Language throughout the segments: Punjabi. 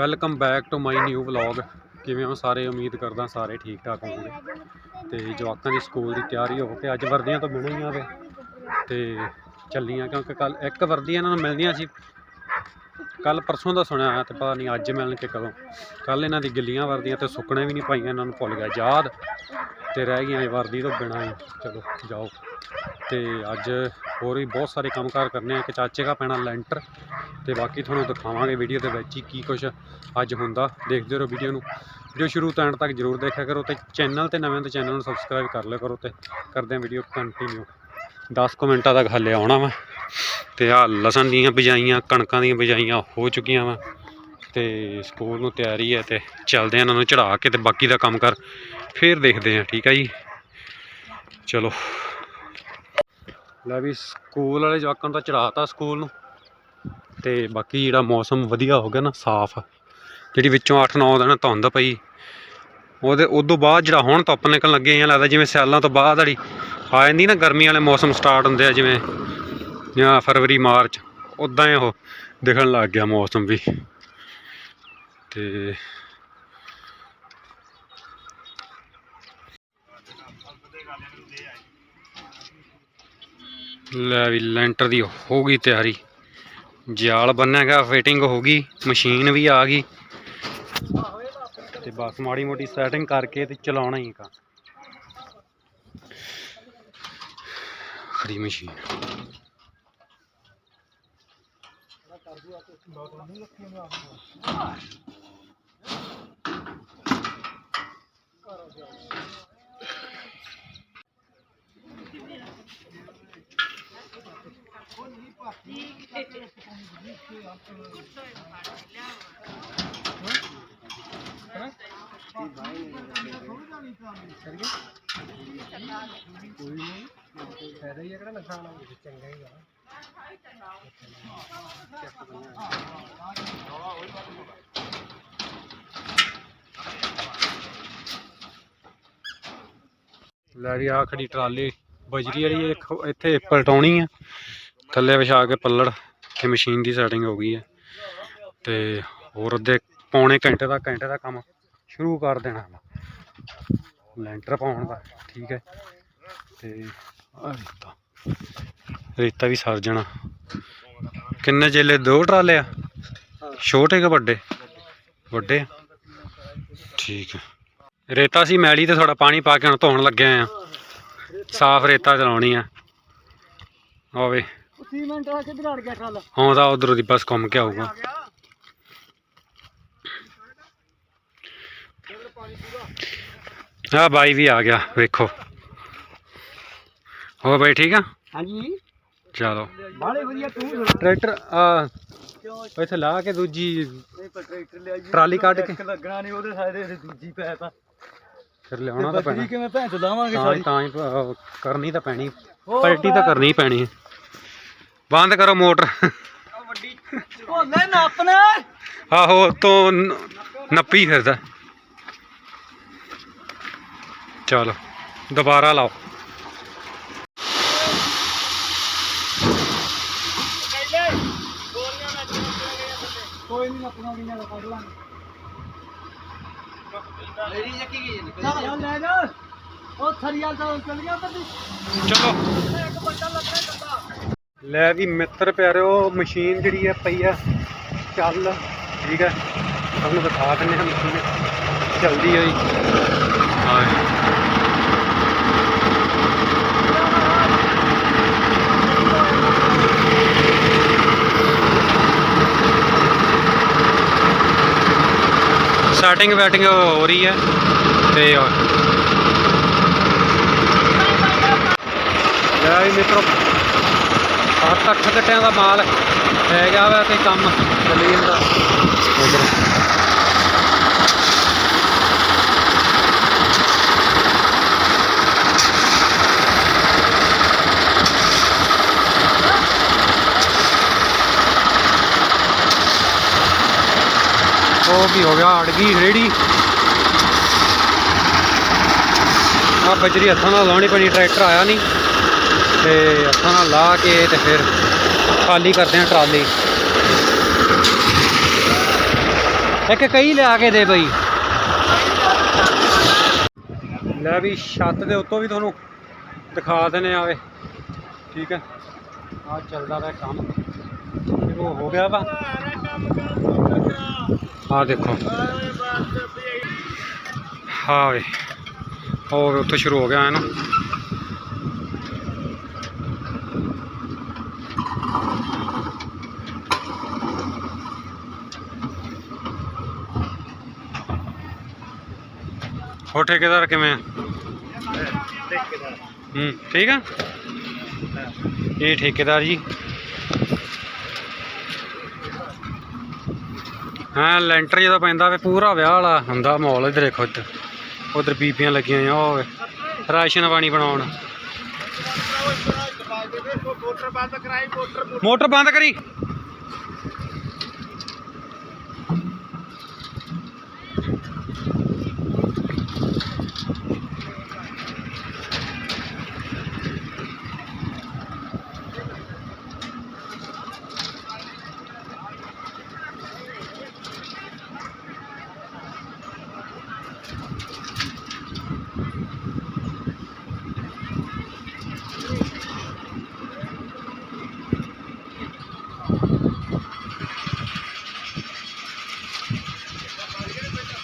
Welcome back to my new vlog ਕਿਵੇਂ ਹੋ ਸਾਰੇ? ਉਮੀਦ ਕਰਦਾ ਸਾਰੇ ਠੀਕ ਠਾਕ ਹੋਵੋਗੇ। ਤੇ ਜਵਾਕਾਂ ਦੀ ਸਕੂਲ ਦੀ ਤਿਆਰੀ ਹੋ ਕੇ ਅੱਜ ਵਰਦੀਆਂ ਤੋਂ ਬਿਨਾਂ ਹੀ ਆਵੇ ਤੇ ਚੱਲੀਆਂ ਕਿਉਂਕਿ ਕੱਲ ਇੱਕ ਵਰਦੀ ਇਹਨਾਂ ਨੂੰ ਮਿਲਦੀਆਂ ਸੀ। ਕੱਲ ਪਰਸੋਂ ਦਾ ਸੁਣਿਆ ਹੋਇਆ ਤੇ ਪਤਾ ਨਹੀਂ ਅੱਜ ਮਿਲਣ ਕਿ ਕਦੋਂ। ਕੱਲ ਇਹਨਾਂ ਦੀ ਗਿੱਲੀਆਂ ਵਰਦੀਆਂ ਤੇ ਸੁੱਕਣੇ ਵੀ ਨਹੀਂ ਪਾਈਆਂ, ਇਹਨਾਂ ਨੂੰ ਭੁੱਲ ਗਿਆ। ਯਾਦ। ਤੇ ਰਹਿ ਗਈਆਂ ਇਹ ਵਰਦੀ ਤੋਂ ਬਿਨਾਂ ਹੀ। ਚਲੋ ਜਾਓ। ਤੇ ਅੱਜ ਹੋਰ ਵੀ ਬਹੁਤ ਸਾਰੇ ਕੰਮਕਾਰ ਕਰਨੇ ਆ। ਇੱਕ ਚਾਚੇ ਦਾ ਪੈਣਾ ਲੈਂਟਰ ਤੇ ਬਾਕੀ ਤੁਹਾਨੂੰ ਦਿਖਾਵਾਂਗੇ ਵੀਡੀਓ ਦੇ ਵਿੱਚ ਹੀ ਕੀ ਕੁਝ ਅੱਜ ਹੁੰਦਾ। ਦੇਖਦੇ ਰਹੋ ਵੀਡੀਓ ਨੂੰ। ਵੀਡੀਓ ਸ਼ੁਰੂ ਤੋਂ ਐਂਡ ਤੱਕ ਜਰੂਰ ਦੇਖਿਆ ਕਰੋ ਤੇ ਚੈਨਲ ਤੇ ਨਵੇਂ ਤੇ ਚੈਨਲ ਨੂੰ ਸਬਸਕ੍ਰਾਈਬ ਕਰ ਲਿਆ ਕਰੋ ਤੇ ਕਰਦੇ ਹਾਂ ਵੀਡੀਓ ਕੰਟੀਨਿਊ 10 ਕੁ ਮਿੰਟਾਂ ਤੱਕ ਹੱਲੇ ਆਉਣਾ ਵਾ ਤੇ ਆ ਲਸਣ ਦੀਆਂ ਬਿਜਾਈਆਂ, ਕਣਕਾਂ ਦੀਆਂ ਬਿਜਾਈਆਂ ਹੋ ਚੁੱਕੀਆਂ ਵਾ ਤੇ ਸਕੂਲ ਨੂੰ ਤਿਆਰੀ ਹੈ ਤੇ ਚੱਲਦੇ ਆ ਇਹਨਾਂ ਨੂੰ ਚੜਾ ਕੇ ਤੇ ਬਾਕੀ ਦਾ ਕੰਮ ਕਰ ਫੇਰ ਦੇਖਦੇ ਆ ਠੀਕ ਆ ਜੀ? ਚਲੋ। ਲੈ ਵੀ ਸਕੂਲ ਵਾਲੇ ਜਵਾਕਾਂ ਨੂੰ ਤਾਂ ਚੜਾਤਾ ਸਕੂਲ ਨੂੰ। ਤੇ ਬਾਕੀ ਜਿਹੜਾ ਮੌਸਮ ਵਧੀਆ ਹੋ ਗਿਆ ਨਾ, ਸਾਫ਼। ਜਿਹੜੀ ਵਿੱਚੋਂ 8-9 ਦਿਨ ਧੁੰਦ ਪਈ। ਉਹਦੇ, ਉਦੋਂ ਬਾਅਦ ਜਿਹੜਾ ਹੁਣ ਧੁੱਪ ਨਿਕਲਣ ਲੱਗੇ ਆ ਲੱਗਦਾ ਜਿਵੇਂ ਸਿਆਲਾਂ ਤੋਂ ਬਾਅਦ ਵਾਲੀ ਆ ਜਾਂਦੀ ਨਾ, ਗਰਮੀ ਵਾਲੇ ਮੌਸਮ ਸਟਾਰਟ ਹੁੰਦੇ ਆ, ਜਿਵੇਂ ਜਾਂ ਫਰਵਰੀ, ਮਾਰਚ ਉਦਾਂ ਹੀ ਉਹ ਦਿਖਣ ਲੱਗ ਗਿਆ ਮੌਸਮ ਵੀ। ਤੇ ਲੈ ਵੀ ਲੈਂਟਰ ਦੀ ਹੋ ਗਈ ਤਿਆਰੀ। ਜਾਲ ਬੰਨਿਆ ਗਿਆ ਫਿਟਿੰਗ ਹੋ ਗਈ, ਮਸ਼ੀਨ ਵੀ ਆ ਗਈ। ਤੇ ਬਸ ਮਾੜੀ ਮੋਟੀ ਸੈਟਿੰਗ ਕਰਕੇ ਤੇ ਚਲਾਉਣਾ ਹੀ ਕਾ ਖੜੀ ਮਸ਼ੀਨ। ਲੈ ਵੀ ਆ ਖੜੀ ਟਰਾਲੀ ਬਜਰੀ ਵਾਲੀ ਇੱਕ ਇੱਥੇ ਪਲਟਾਉਣੀ ਆ। ਥੱਲੇ ਵਿਛਾ ਕੇ ਪੱਲੜ ਤੇ ਮਸ਼ੀਨ ਦੀ ਸੈਟਿੰਗ ਹੋ ਗਈ ਹੈ। ਤੇ ਹੋਰ ਅੱਧੇ ਪੌਣੇ ਘੰਟੇ ਦਾ ਘੰਟੇ ਦਾ ਕੰਮ ਸ਼ੁਰੂ ਕਰ ਦੇਣਾ ਲੈਂਟਰ ਪਾਉਣ ਦਾ, ਠੀਕ ਹੈ। ਤੇ ਆਹ ਰੇਤਾ। ਰੇਤਾ ਵੀ ਸਰ ਜਾਣਾ। ਕਿੰਨੇ ਜੇਲੇ ਦੋ ਟਰਾਲੇ ਆ? ਛੋਟੇ ਕਿ ਵੱਡੇ? ਵੱਡੇ ਠੀਕ ਹੈ। ਰੇਤਾ ਸੀ ਮੈਲੀ ਤੇ ਥੋੜਾ ਪਾਣੀ ਪਾ ਕੇ ਹੁਣ ਧੋਣ ਲੱਗਿਆ ਆ। ਸਾਫ਼ ਰੇਤਾ ਚਲਾਉਣੀ ਆ। ਆਵੇ ਸੀਮੈਂਟ ਆ ਕਿੱਧਰ ਅੜ ਗਿਆ ਟਰਾਲਾ ਆਉਂਦਾ ਉਧਰੋਂ ਦੀ ਬਸ ਘੁੰਮ ਕੇ ਆਊਗਾ ਆ ਬਾਈ ਵੀ ਆ ਗਿਆ ਵੇਖੋ। ਹੋ ਬਾਈ ਠੀਕ ਆ? ਹਾਂਜੀ। ਚਲੋ। ਬਾਲੇ ਵਧੀਆ ਤੂੰ ਟਰੈਕਟਰ ਆ ਇੱਥੇ ਲਾ ਕੇ ਦੂਜੀ ਨਹੀਂ ਪਰ ਟਰੈਕਟਰ ਲਿਆ ਜੀ ਟਰਾਲੀ ਕੱਢ ਕੇ। ਲੱਗਣਾ ਨਹੀਂ ਉਹਦੇ ਸਾਈਡ ਤੇ ਦੂਜੀ ਪੈ ਤਾਂ। ਫਿਰ ਲਿਆਉਣਾ ਤਾਂ ਪੈਣਾ। ਕਿਵੇਂ ਭੈਣ ਚ ਲਾਵਾਂਗੇ ਸਾਰੀ? ਤਾਂ ਹੀ ਕਰਨੀ ਤਾਂ ਪੈਣੀ। ਪਲਟੀ ਤਾਂ ਕਰਨੀ ਪੈਣੀ ਹੈ। ਬੰਦ ਕਰੋ ਮੋਟਰ। ਵੱਡੀ ਨਾ। ਆਹੋ ਤੋਂ ਨ- ਨੱਪੀ ਫਿਰਦਾ। ਚਲੋ ਦੁਬਾਰਾ ਲਾਓ। ਕੋਈ ਨਹੀਂ ਆਪਣਾ ਵੀ ਨਾਲ ਕੱਢ ਲਾਂਗੇ। ਮੇਰੀ ਚੱਕੀ ਗਈ ਚੱਲ ਲੈ ਜਾ। ਉਹ ਥਰੀਆ ਤਾਂ ਚੱਲ ਗਿਆ ਤੇ ਚਲੋ ਇੱਕ ਬੰਦਾ ਲੱਗਣਾ ਕੰਦਾ ਲੈ ਵੀ ਮਿੱਤਰ ਪਿਆਰਿਓ, ਮਸ਼ੀਨ ਜਿਹੜੀ ਹੈ ਪਈ ਆ, ਚੱਲ, ਠੀਕ ਹੈ ਤੁਹਾਨੂੰ ਦਿਖਾ ਦਿੰਦੇ ਹਾਂ ਮਸ਼ੀਨ। ਚੱਲਦੀ ਹੈ ਜੀ। ਹਾਂ ਸੈਟਿੰਗ ਵੈਟਿੰਗ ਹੋ ਰਹੀ ਹੈ ਤੇ ਲੈ ਮਿੱਤਰੋ। ਸੱਤ ਅੱਠ ਘੱਟਿਆਂ ਦਾ ਮਾਲ ਪੈ ਗਿਆ ਵਾ ਤੇ ਕੰਮ ਚੱਲੀ ਜਾਂਦਾ ਉਧਰ ਉਹ ਵੀ ਹੋ ਗਿਆ ਅੜ ਗਈ ਰੇੜੀ। ਆ ਬਜਰੀ ਹੱਥਾਂ ਨਾਲ ਲਾਉਣੀ ਪੈਣੀ, ਟਰੈਕਟਰ ਆਇਆ ਨਹੀਂ। ਤੇ ਹੱਥਾਂ ਨਾਲ ਲਾ ਕੇ ਤੇ ਫਿਰ ਖਾਲੀ ਕਰਦੇ ਆ ਟਰਾਲੀ। ਇੱਕ ਕਈ ਲਿਆ ਕੇ ਦੇ ਬਈ। ਲੈ ਵੀ ਛੱਤ ਦੇ ਉੱਤੋਂ ਵੀ ਤੁਹਾਨੂੰ ਦਿਖਾ ਦਿੰਨੇ ਆਵੇ ਠੀਕ ਹੈ ਆ ਚੱਲਦਾ ਵਾ ਕੰਮ। ਸ਼ੁਰੂ ਹੋ ਗਿਆ ਵਾ। ਆ ਦੇਖੋ। ਹਾਂ ਵੇ। ਹੋ ਉੱਥੋਂ ਸ਼ੁਰੂ ਹੋ ਗਿਆ ਹੈ ਨਾ। ਹੋ ਠੇਕੇਦਾਰ ਕਿਵੇਂ ਆ? ਹੂੰ ਠੀਕ ਆ? ਇਹ ਠੇਕੇਦਾਰ ਜੀ। ਹਾਂ ਲੈਂਟਰ ਜਦੋਂ ਪੈਂਦਾ ਵੇ ਪੂਰਾ ਵਿਆਹ ਵਾਲਾ ਹੁੰਦਾ ਮਾਹੌਲ ਇੱਧਰ ਦੇਖੋ ਇੱਧਰ। ਉਧਰ ਬੀਬੀਆਂ ਲੱਗੀਆਂ ਆ ਉਹ ਰਾਸ਼ਨ ਪਾਣੀ ਬਣਾਉਣ। ਮੋਟਰ ਬੰਦ ਕਰਾਈ ਮੋਟਰ ਮੋਟਰ ਬੰਦ ਕਰੀ?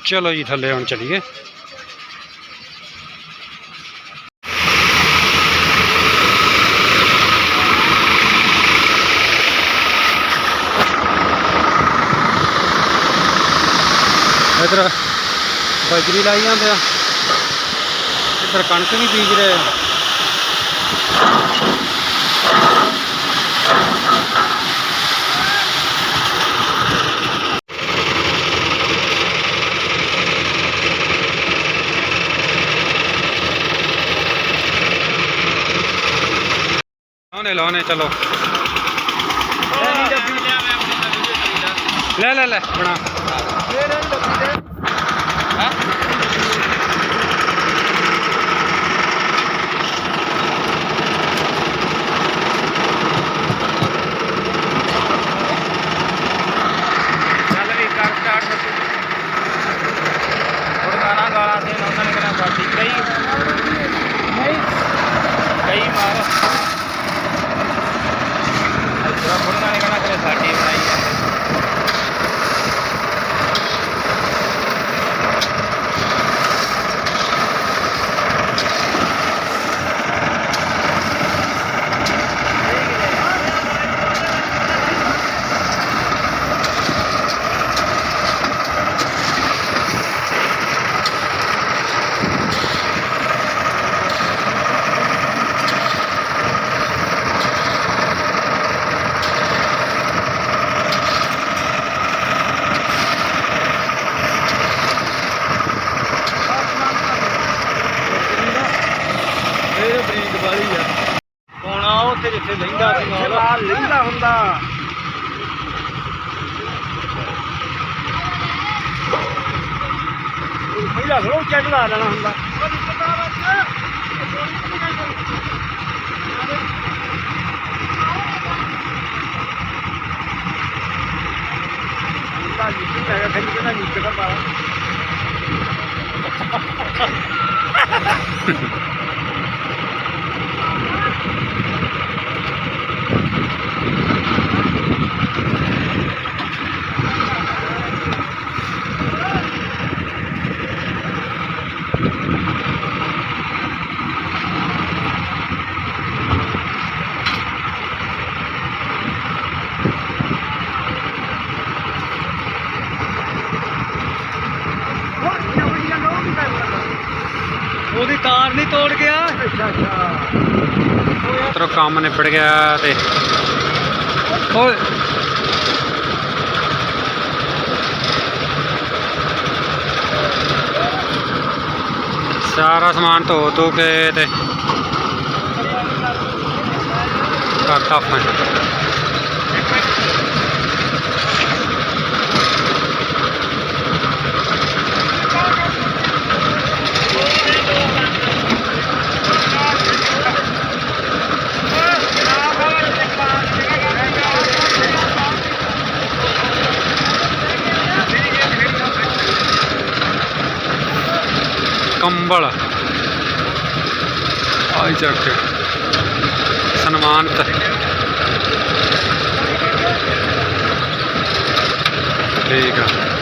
ਚਲੋ ਜੀ ਥੱਲੇ ਹੁਣ ਚਲੀਏ ਇਧਰ ਬਜਰੀ ਲਾਈ ਜਾਂਦੇ ਆ ਇਧਰ ਕਣਕ ਵੀ ਬੀਜ ਰਹੇ ਆ ਲਾਉਣੇ ਲਾਉਣੇ ਚਲੋ। ਲੈ ਲੈ ਲੈ ਬਣਾ ਹੈਂ? ਚੱਲ ਵੀ ਕਰ ਸਟਾਰਟ ਹੁਣ ਗਾਣਾ ਗਾਣਾ ਤੇ ਉਹਨਾਂ ਨੇ ਕਹਿਣਾ ਸਾਡੀ ਕਈ ਨਹੀਂ ਕਈ ਮਾਰ ਅਜਾ ਮੁੰਡਾ ਨੇ ਕਹਿਣਾ ਕਿ ਸਾਡੀ ਬਣਾਈ ਹੈ ਇਹ ਬਰੀਕ ਵਾਲੀ ਆ ਕੋਣਾ ਉੱਥੇ ਜਿੱਥੇ ਲੈਂਦਾ ਸੀ ਨਾਲ ਲੈਂਦਾ ਹੁੰਦਾ। ਪਹਿਲਾਂ ਥੋੜਾ ਉੱਚਾ ਚੜਾ ਲੈਣਾ ਹੁੰਦਾ। ਤਾਂ ਜਿੱਥੇ ਕਿਹਦਾ ਨੀਚੇ ਦਾ ਪਾਲਾ ਉਹਦੀ ਤਾਰ ਨਹੀਂ ਤੋੜ ਗਿਆ ਅੱਛਾ ਅੱਛਾ ਕੰਮ ਨਿਬੜ ਗਿਆ ਤੇ। ਓਏ। ਸਾਰਾ ਸਮਾਨ ਧੋ ਧੋ ਕੇ ਤੇ ਕਰਤਾ ਆਪਾਂ। ਕੰਬਲ। ਆਈ ਚੱਕ ਸਨਮਾਨਿਤ। ਠੀਕ ਆ।